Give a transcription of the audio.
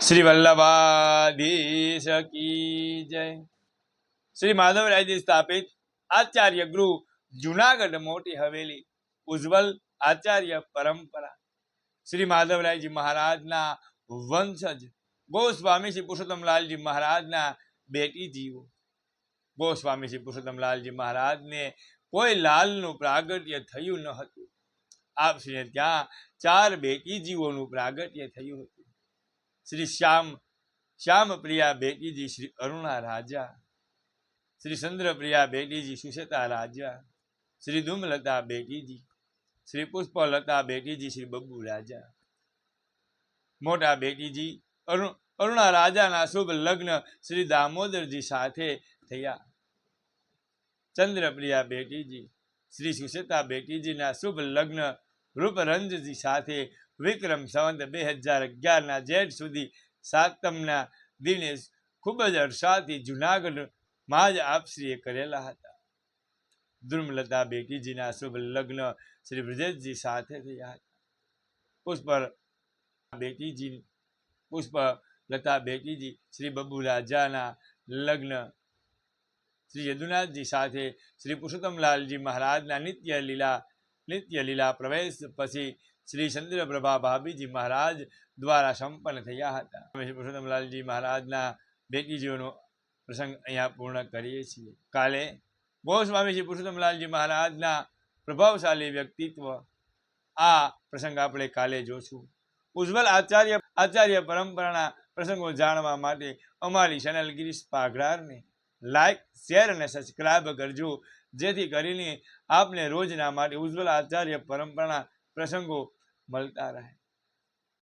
શ્રી વલ્લભાધીશ કી જય. શ્રી માધવરાયજી સ્થાપિત આચાર્ય ગૃહ જુનાગઢ મોટી હવેલી ઉજ્જવલ આચાર્ય પરંપરા. શ્રી માધવરાયજી મહારાજના વંશજ. ગોસ્વામી શ્રી પુરુષોત્તમલાલજી મહારાજના બેટી જીવો. ગોસ્વામી શ્રી પુરુષોત્તમલાલજી મહારાજને કોઈ લાલનું પ્રાગટ્ય થયું ન હતું. આપશ્રીને ત્યાં ચાર બેટી જીવોનું પ્રાગટ્ય થયું હતું. શ્રી શ્યામ શ્યામ પ્રિયા બેટીજી શ્રી અરુણા રાજા, શ્રી ચંદ્રપ્રિયા બેટીજી સુશેતા રાજા, શ્રી ધૂમલતા બેટીજી, શ્રી પુષ્પલતા બેટીજી શ્રી બબ્બુ રાજા, મોટા બેટીજી, અરુ, અરુણા રાજાના શુભ લગ્ન શ્રી દામોદરજી સાથે થયા. ચંદ્રપ્રિયા બેટીજી, શ્રી સુશેતા બેટીજીના શુભ લગ્ન રૂપરંજજી સાથે વિક્રમ સંવંત બે હજાર અગિયારના જેઠ સુધી સાતમના દિને ખૂબ જ હર્ષાથી જુનાગઢમાં જ આપશ્રીએ કરેલા હતા. ધ્રુમલતા બેટીજીના શુભ લગ્ન શ્રી બ્રજેશજી સાથે થયા હતા. પુષ્પ બેટીજી, પુષ્પ લતા બેટીજી, શ્રી બબુ રાજાના લગ્ન શ્રી યદુનાથજી સાથે શ્રી પુરુષોત્તમલાલજી મહારાજના નિત્ય લીલા નિત્ય લીલા પ્રવેશ પછી શ્રી ચંદ્રપ્રભા ભાભીજી મહારાજ દ્વારા સંપન્ન થયા હતા. અમે શ્રી પુરુષોત્તમલાલજી મહારાજના બેટીજીઓનો પ્રસંગ અહીંયા પૂર્ણ કરીએ છીએ. કાલે ગોસ્વામી શ્રી પુરુષોત્તમલાલજી મહારાજના પ્રભાવશાળી વ્યક્તિત્વ. આ પ્રસંગ આપણે કાલે જોશું. ઉજ્જવલ આચાર્ય આચાર્ય પરંપરાના પ્રસંગો જાણવા માટે અમારી ચેનલ ગિરીશ પાઘરારને લાઈક, શેર અને સબસ્ક્રાઈબ કરજો. જેથી કરીને આપને રોજના માટે ઉજ્જવલ આચાર્ય પરંપરાના પ્રસંગો મળતા રહે.